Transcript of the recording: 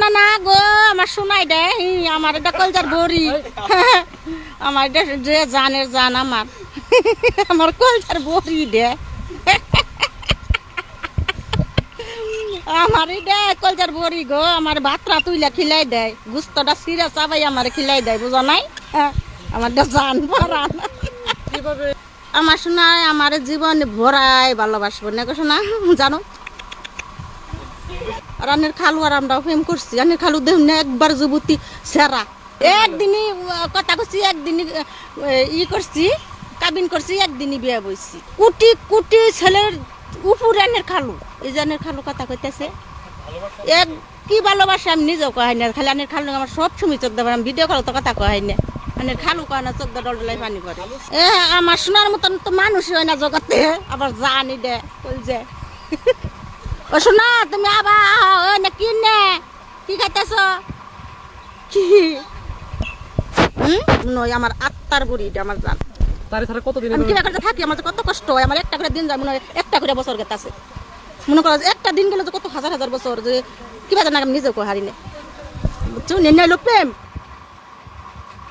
না না গো, আমার শোনাই দে আমার এটা কলজার বড়ি আমার এটা যে জানের জান আমার। আমার কলজার বড়ি দে। আমার এটা কলজার বড়ি গো, আমার ভাতরা তুইলা খিলাই দেয় গুস্তটা সিরা চাবাই আমার খিলাই দেয় বুঝো নাই? আমার জান ভরা আমার শোনায় আমার জীবন ভরাই ভালোবাসবো না গো শোনা, জানো? রানের খালু আর আমরা প্রেম করছি। রানের খালু দেখুন একবার যুবতী সেরা। একদিনই কথা করছি একদিনই ই করছি, কাবিন করছি, একদিনই বিয়ে বইছি। কুটি কুটি ছেলের উপর রানের খালু। এই যে রানের খালু কথা কইতেছে। এক, কি ভালোবাসে আমি নিজেও কহাই না। খালি আনের খালু আমার সব সময় চোখ দেবার আমি ভিডিও কল কথা কহাই না। আনের খালু কয় না চোখ দা ডল ডলাই পানি পড়ে। এ, আমার শোনার মতন তো মানুষ হয় না জগতে। আবার জানি দে ওই যে। ও শোনা তুমি আবার না কি নে? কি খাইতেছ? কি? নই আমার আত্মার বুড়ি এটা আমার জান। তারে কতদিন আমি থাকি আমার তো কত কষ্ট হয় আমার একটা করে দিন যায় মনে হয় একটা করে বছর গেছে মনে করো যে একটা দিন গেলে যে কত হাজার হাজার বছর যে কিবা জানা আমি নিজেও হারি নে। বুঝছ? নেই লোক প্রেম।